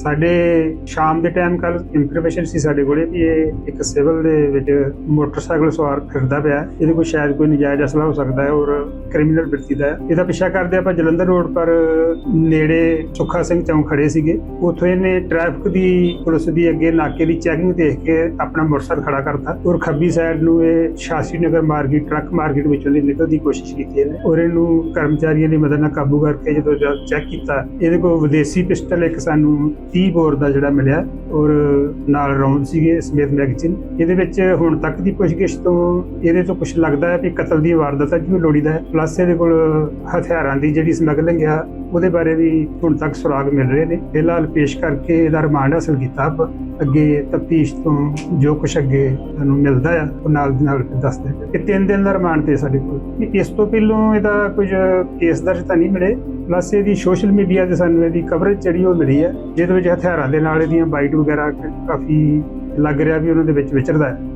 ਸਾਡੇ ਸ਼ਾਮ ਦੇ ਟਾਈਮ ਕੱਲ ਇਨਫੋਰਮੇਸ਼ਨ ਸੀ ਸਾਡੇ ਕੋਲੇ ਵੀ ਇਹ ਇੱਕ ਸਿਵਲ ਦੇ ਵਿੱਚ ਮੋਟਰਸਾਈਕਲ ਸਵਾਰ ਫਿਰਦਾ ਪਿਆ ਇਹਦੇ ਕੋਲ ਸ਼ਾਇਦ ਕੋਈ ਨਜਾਇਜ਼ ਅਸਲਾ ਹੋ ਸਕਦਾ ਹੈ ਔਰ ਕ੍ਰਿਮੀਨਲ ਵਿਅਕਤੀ ਦਾ ਇਹਦਾ ਪਿੱਛਾ ਕਰਦੇ ਆਪਾਂ ਜਲੰਧਰ ਰੋਡ ਪਰ ਨੇੜੇ ਸੁੱਖਾ ਸਿੰਘ ਚੌਂਕ ਖੜੇ ਸੀਗੇ। ਉੱਥੋਂ ਇਹਨੇ ਟ੍ਰੈਫਿਕ ਦੀ ਪੁਲਿਸ ਦੀ ਅੱਗੇ ਨਾਕੇ ਦੀ ਚੈਕਿੰਗ ਦੇਖ ਕੇ ਆਪਣਾ ਮੋਟਰਸਾਈਕਲ ਖੜਾ ਕਰਤਾ ਔਰ ਖੱਬੀ ਸਾਈਡ ਨੂੰ ਇਹ Shasi Nagar market, truck market ਵਿੱਚੋਂ ਦੀ ਨਿਕਲਣ ਦੀ ਕੋਸ਼ਿਸ਼ ਕੀਤੀ ਇਹਨੇ। ਔਰ ਇਹਨੂੰ ਕਰਮਚਾਰੀਆਂ ਦੀ ਮਦਦ ਨਾਲ ਕਾਬੂ ਕਰਕੇ ਜਦੋਂ ਚੈੱਕ ਕੀਤਾ, ਇਹਦੇ ਕੋਲ ਵਿਦੇਸ਼ੀ ਪਿਸਟਲ ਇੱਕ ਸਾਨੂੰ 30 ਬੋਰ ਦਾ ਜਿਹੜਾ ਮਿਲਿਆ, ਔਰ ਨਾਲ ਰੌਂਦ ਸੀਗੇ ਸਮੇਤ ਮੈਗਜ਼ੀਨ ਇਹਦੇ ਵਿੱਚ ਹੁਣ ਤੱਕ ਦੀ ਪੁੱਛਗਿੱਛ ਤੋਂ ਇਹਦੇ ਤੋਂ ਕੁਝ ਲੱਗਦਾ ਹੈ ਕਿ ਕਤਲ ਦੀ ਵਾਰਦਾਤ ਹੈ, ਜਿਵੇਂ ਲੋੜੀਦਾ ਹੈ। ਪਲੱਸ ਇਹਦੇ ਕੋਲ ਹਥਿਆਰਾਂ ਦੀ ਜਿਹੜੀ ਸਮਗਲਿੰਗ ਆ ਉਹਦੇ ਬਾਰੇ ਵੀ ਹੁਣ ਤੱਕ ਸੁਰਾਗ ਮਿਲ ਰਹੇ ਨੇ। ਫਿਲਹਾਲ ਪੇਸ਼ ਕਰਕੇ ਇਹਦਾ ਰਿਮਾਂਡ ਹਾਸਲ ਕੀਤਾ ਆਪਾਂ। ਅੱਗੇ ਤਫਤੀਸ਼ ਤੋਂ ਜੋ ਕੁਛ ਅੱਗੇ ਸਾਨੂੰ ਮਿਲਦਾ ਆ, ਉਹ ਨਾਲ ਦੀ ਨਾਲ ਦੱਸਦੇ ਇਹ ਤਿੰਨ ਦਿਨ ਦਾ ਰਿਮਾਂਡ ਤੇ ਸਾਡੇ ਕੋਲ। ਇਸ ਤੋਂ ਪਹਿਲਾਂ ਇਹਦਾ ਕੁਝ ਕੇਸ ਦਰਜ ਤਾਂ ਨਹੀਂ ਮਿਲੇ। ਪਲੱਸ ਇਹਦੀ ਸੋਸ਼ਲ ਮੀਡੀਆ ਤੇ ਸਾਨੂੰ ਇਹਦੀ ਕਵਰੇਜ ਜਿਹੜੀ ਉਹ ਮਿਲੀ ਹੈ ਜਿਹਦੇ ਵਿੱਚ ਹਥਿਆਰਾਂ ਦੇ ਨਾਲ ਇਹਦੀਆਂ ਬਾਈਟ ਵਗੈਰਾ ਕਾਫੀ ਲੱਗ ਰਿਹਾ ਵੀ ਉਹਨਾਂ ਦੇ ਵਿੱਚ ਵਿਚਰਦਾ ਹੈ